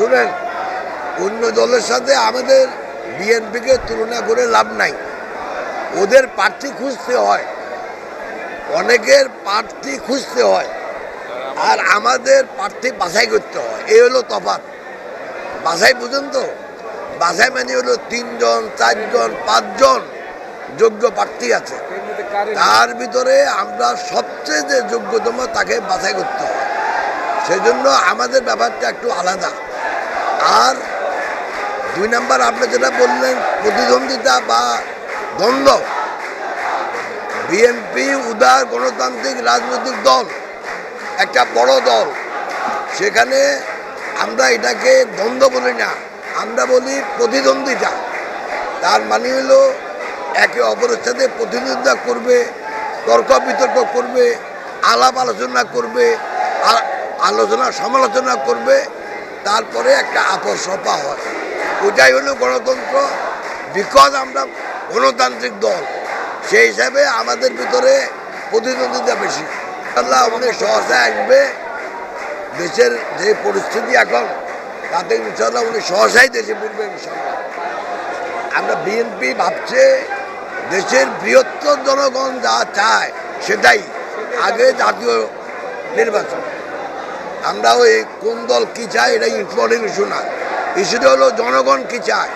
শুনেন, অন্য দলের সাথে আমাদের বিএনপিকে তুলনা করে লাভ নাই। ওদের প্রার্থী খুঁজতে হয়। অনেকের প্রার্থী খুঁজতে হয়। আর আমাদের প্রার্থী বাছাই করতে হয়। এই হলো তফাৎ। বাছাই বুঝেন তো? বাছাই মানে হলো তিনজন, চারজন, পাঁচজন যোগ্য প্রার্থী আছে। তার ভিতরে আমরা সবচেয়ে যে যোগ্যতম তাকে বাছাই করতে হয়। সেই জন্য আমাদের ব্যাপারটা একটু আলাদা। আর দুই নাম্বার আপনি যেটা বললেন, প্রতিদ্বন্দ্বিতা বা দ্বন্দ্ব বিএনপি উদার গণতান্ত্রিক রাজনৈতিক দল, একটা বড় দল, সেখানে আমরা এটাকে দ্বন্দ্ব বলি না, আমরা বলি প্রতিদ্বন্দ্বিতা। তার মানে হলো একে অপরের সাথে প্রতিদ্বন্দ্বিতা করবে, তর্ক বিতর্ক করবে, আলাপ আলোচনা করবে আ- আলোচনা, সমালোচনা করবে, তারপরে একটা আপস হয়। ওটাই হলো গণতন্ত্র। বিকজ আমরা গণতান্ত্রিক দল, সেই হিসাবে আমাদের ভিতরে প্রতিদ্বন্দ্বিতা বেশি। আল্লাহ অনেক সহসায় আসবে। দেশের যে পরিস্থিতি এখন, তাতে ইনশাল্লাহ উনি সহসাই দেশে পড়বে ইনশাল্লাহ আমরা বিএনপি ভাবছে, দেশের বৃহত্তর জনগণ যা চায়, সেটাই। আগে জাতীয় নির্বাচন। আমরা ওই কোন দল কি চায় এটা ইম্পর্টেন্ট ইস্যু না ইস্যুটা হলো জনগণ কী চায়।